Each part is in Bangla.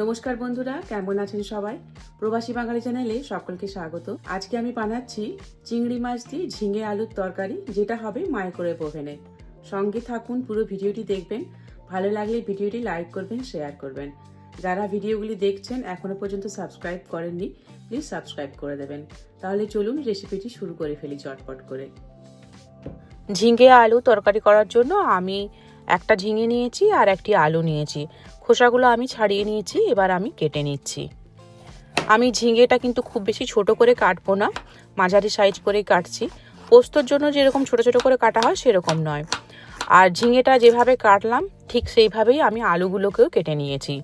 নমস্কার বন্ধুরা, কেমন আছেন সবাই? প্রবাসী বাঙালি চ্যানেলে সকলকে স্বাগত। আজকে আমি বানাচ্ছি চিংড়ি মাছ দিয়ে ঝিঙে আলুর তরকারি, যেটা হবে মাইক্রোওয়েভ ওভেনে। সঙ্গে থাকুন, পুরো ভিডিওটি দেখবেন। ভালো লাগলে ভিডিওটি লাইক করবেন, শেয়ার করবেন। যারা ভিডিওগুলি দেখছেন, এখনও পর্যন্ত সাবস্ক্রাইব করেননি, প্লিজ সাবস্ক্রাইব করে দেবেন। তাহলে চলুন রেসিপিটি শুরু করে ফেলি চটপট করে। ঝিঙে আলু তরকারি করার জন্য আমি একটা ঝিঙে নিয়েছি আর একটি আলু নিয়েছি। খোসাগুলো আমি ছাড়িয়ে নিয়েছি, এবার আমি কেটে নিচ্ছি। আমি ঝিঙেটা কিন্তু খুব বেশি ছোট করে কাটবো না, মাঝারি সাইজ করেই কাটছি। পোস্তর জন্য যেরকম ছোট ছোট করে কাটা হয় সেরকম নয়। আর ঝিঙেটা যেভাবে কাটলাম, ঠিক সেইভাবেই আমি আলুগুলোকেও কেটে নিয়েছি।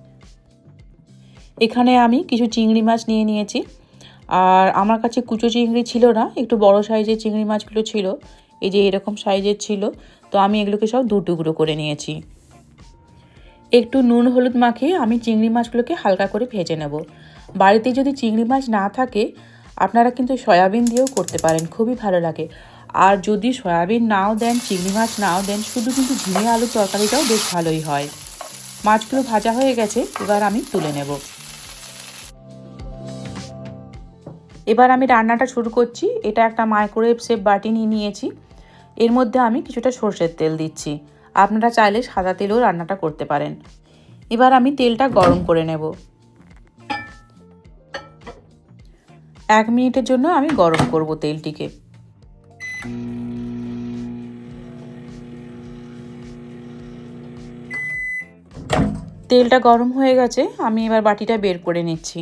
এখানে আমি কিছু চিংড়ি মাছ নিয়ে নিয়েছি। আর আমার কাছে কুচো চিংড়ি ছিল না, একটু বড় সাইজের চিংড়ি মাছগুলো ছিল। এই যে এরকম সাইজের ছিল, তো আমি এগুলোকে সব দু টুকরো করে নিয়েছি। একটু নুন হলুদ মাখিয়ে আমি চিংড়ি মাছগুলোকে হালকা করে ভেজে নেব। বাড়িতে যদি চিংড়ি মাছ না থাকে, আপনারা কিন্তু সয়াবিন দিয়েও করতে পারেন, খুবই ভালো লাগে। আর যদি সয়াবিন নাও দেন, চিংড়ি মাছ নাও দেন, শুধু কিন্তু ঝিঙে আলুর তরকারিটাও বেশ ভালোই হয়। মাছগুলো ভাজা হয়ে গেছে, এবার আমি তুলে নেব। এবার আমি রান্নাটা শুরু করছি। এটা একটা মাইক্রোওয়েভ সেপ বাটি নিয়ে নিয়েছি। এর মধ্যে আমি কিছুটা সর্ষের তেল দিচ্ছি। আপনারা চাইলে সাদা তেলেও রান্নাটা করতে পারেন। এবার আমি তেলটা গরম করে নেব। এক মিনিটের জন্য আমি গরম করব তেলটিকে। তেলটা গরম হয়ে গেছে, আমি এবার বাটিটা বের করে নিচ্ছি।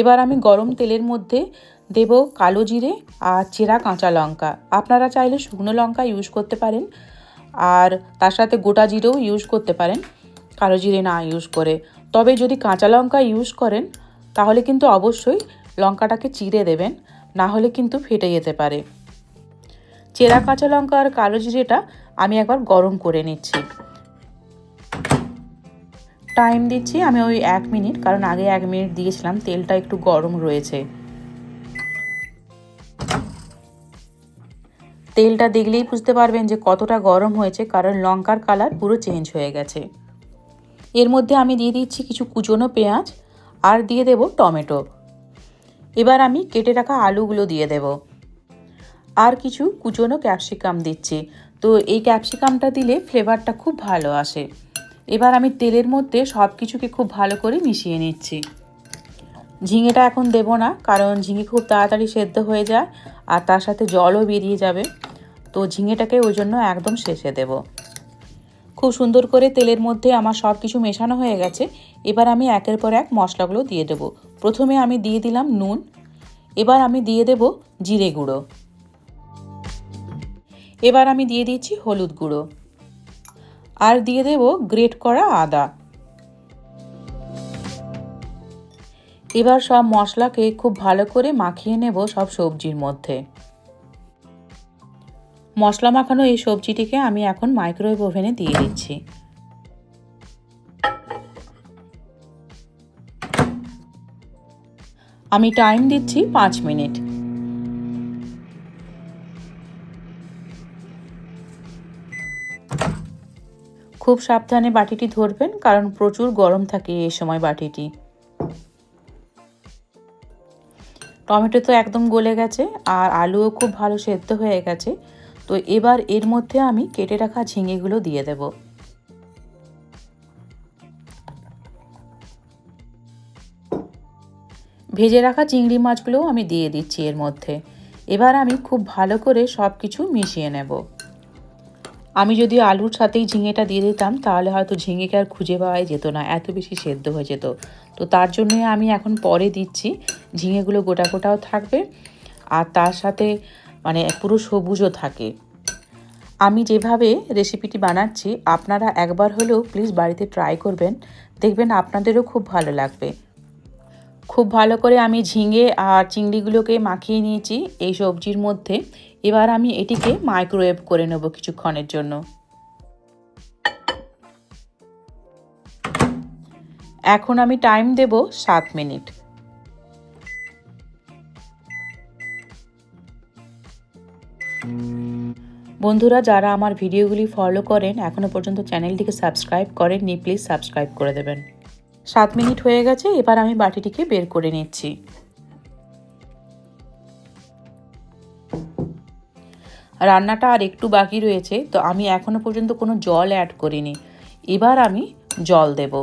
এবার আমি গরম তেলের মধ্যে দেব কালো জিরে আর চেরা কাঁচা লঙ্কা। আপনারা চাইলে শুকনো লঙ্কা ইউজ করতে পারেন আর তার সাথে গোটা জিরেও ইউজ করতে পারেন, কালো জিরে না ইউজ করে। তবে যদি কাঁচা লঙ্কা ইউজ করেন, তাহলে কিন্তু অবশ্যই লঙ্কাটাকে চিড়ে দেবেন, না হলে কিন্তু ফেটে যেতে পারে। চেরা কাঁচা লঙ্কা আর কালো জিরেটা আমি একবার গরম করে নিচ্ছি। টাইম দিচ্ছি আমি ওই এক মিনিট, কারণ আগে এক মিনিট দিয়েছিলাম, তেলটা একটু গরম রয়েছে। তেলটা দেখলেই বুঝতে পারবেন যে কতটা গরম হয়েছে, কারণ লঙ্কার কালার পুরো চেঞ্জ হয়ে গেছে। এর মধ্যে আমি দিয়ে দিচ্ছি কিছু কুচনো পেঁয়াজ আর দিয়ে দেব টমেটো। এবার আমি কেটে রাখা আলুগুলো দিয়ে দেব। আর কিছু কুচনো ক্যাপসিকাম দিচ্ছি। তো এই ক্যাপসিকামটা দিলে ফ্লেভারটা খুব ভালো আসে। এবার আমি তেলের মধ্যে সব কিছুকে খুব ভালো করে মিশিয়ে নিচ্ছি। ঝিঙেটা এখন দেব না, কারণ ঝিঙে খুব তাড়াতাড়ি সেদ্ধ হয়ে যায় আর তার সাথে জলও বেরিয়ে যাবে। তো ঝিঙেটাকে ওই জন্য একদম শেষে দেব। খুব সুন্দর করে তেলের মধ্যে আমার সব কিছু মেশানো হয়ে গেছে। এবার আমি একের পর এক মশলাগুলো দিয়ে দেব। প্রথমে আমি দিয়ে দিলাম নুন, এবার আমি দিয়ে দেব জিরে গুঁড়ো। এবার আমি দিয়ে দিচ্ছি হলুদ গুঁড়ো। আর দিয়ে দেব গ্রেট করা আদা। এবার সব মশলাকে খুব ভালো করে মাখিয়ে নেব সব সবজির মধ্যে। মশলা মাখানো এই সবজিটিকে আমি এখন মাইক্রোওয়েভ ওভেনে দিয়ে দিচ্ছি। আমি টাইম দিচ্ছি পাঁচ মিনিট। খুব সাবধানে বাটিটি ধরবেন, কারণ প্রচুর গরম থাকে এই সময় বাটিটি। টমেটো তো একদম গলে গেছে আর আলুও খুব ভালো সেদ্ধ হয়ে গেছে। তো এবার এর মধ্যে আমি কেটে রাখা ঝিঙেগুলো দিয়ে দেব। ভেজে রাখা চিংড়ি মাছগুলোও আমি দিয়ে দিচ্ছি এর মধ্যে। এবার আমি খুব ভালো করে সব কিছু মিশিয়ে নেব। আমি যদি আলুর সাথেই ঝিঙেটা দিয়ে দিতাম, তাহলে হয়তো ঝিঙেকে আর খুঁজে পাওয়াই যেত না, এত বেশি সেদ্ধ হয়ে যেত। তো তার জন্যই আমি এখন পরে দিচ্ছি। ঝিঙেগুলো গোটা গোটাও থাকবে আর তার সাথে মানে পুরো সবুজও থাকে। আমি যেভাবে রেসিপিটি বানাচ্ছি, আপনারা একবার হলেও প্লিজ বাড়িতে ট্রাই করবেন। দেখবেন আপনাদেরও খুব ভালো লাগবে। খুব ভালো করে আমি ঝিঙে আর চিংড়িগুলোকে মাখিয়ে নিয়েছি এই সবজির মধ্যে। এবার আমি এটিকে মাইক্রোওয়েভ করে নেব কিছুক্ষণের জন্য। এখন আমি টাইম দেব সাত মিনিট। বন্ধুরা, যারা আমার ভিডিওগুলি ফলো করেন এখনও পর্যন্ত চ্যানেলটিকে সাবস্ক্রাইব করেননি প্লিজ সাবস্ক্রাইব করে দেবেন। সাত মিনিট হয়ে গেছে, এবার আমি বাটিটিকে বের করে নিচ্ছি। রান্নাটা আর একটু বাকি রয়েছে, তো আমি এখনও পর্যন্ত কোনো জল অ্যাড করিনি। এবার আমি জল দেব।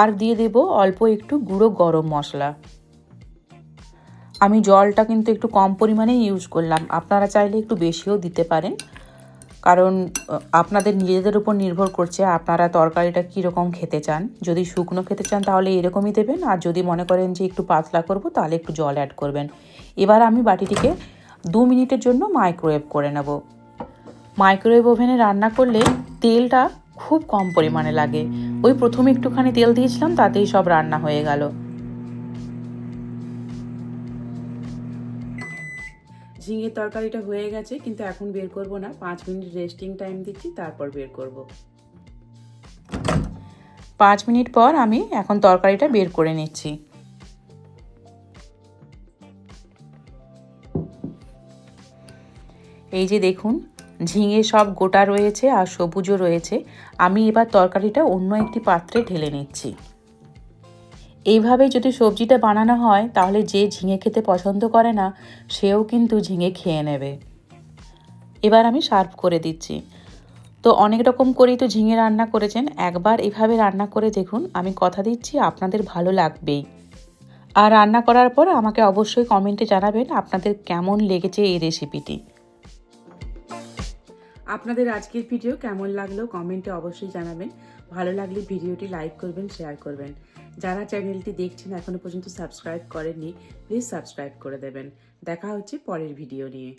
আর দিয়ে দেব অল্প একটু গুঁড়ো গরম মশলা। আমি জলটা কিন্তু একটু কম পরিমাণেই ইউজ করলাম। আপনারা চাইলে একটু বেশিও দিতে পারেন। কারণ আপনাদের নিজেদের উপর নির্ভর করছে আপনারা তরকারিটা কীরকম খেতে চান। যদি শুকনো খেতে চান তাহলে এরকমই দেবেন, আর যদি মনে করেন যে একটু পাতলা করব তাহলে একটু জল অ্যাড করবেন। এবার আমি বাটিটিকে দু মিনিটের জন্য মাইক্রোওয়েভ করে নেব। মাইক্রোওয়েভ ওভেনে রান্না করলে তেলটা খুব কম পরিমাণে লাগে। ওই প্রথমে একটুখানি তেল দিয়েছিলাম, তাতেই সব রান্না হয়ে গেল। ঝিঙের তরকারিটা হয়ে গেছে, কিন্তু এখন বের করব না। পাঁচ মিনিট রেস্টিং টাইম দিচ্ছি, তারপর বের করব। পাঁচ মিনিট পর আমি এখন তরকারিটা বের করে নিচ্ছি। এই যে দেখুন, ঝিঙে সব গোটা রয়েছে আর সবুজও রয়েছে। আমি এবার তরকারিটা অন্য একটি পাত্রে ঢেলে নিচ্ছি। এইভাবে যদি সবজিটা বানানো হয়, তাহলে যে ঝিঙে খেতে পছন্দ করে না, সেও কিন্তু ঝিঙে খেয়ে নেবে। এবার আমি সার্ভ করে দিচ্ছি। তো অনেক রকম করেই তো ঝিঙে রান্না করেছেন। একবার এভাবে রান্না করে দেখুন, আমি কথা দিচ্ছি, আপনাদের ভালো লাগবেই। আর রান্না করার পর আমাকে অবশ্যই কমেন্টে জানাবেন আপনাদের কেমন লেগেছে এই রেসিপিটি। আপনাদের আজকের ভিডিও কেমন লাগল কমেন্টে অবশ্যই জানাবেন। ভালো লাগলে ভিডিওটি লাইক করবেন, শেয়ার করবেন। যারা চ্যানেলটি দেখছেন এখনও পর্যন্ত সাবস্ক্রাইব করেননি প্লিজ সাবস্ক্রাইব করে দেবেন। দেখা হচ্ছে পরের ভিডিও নিয়ে।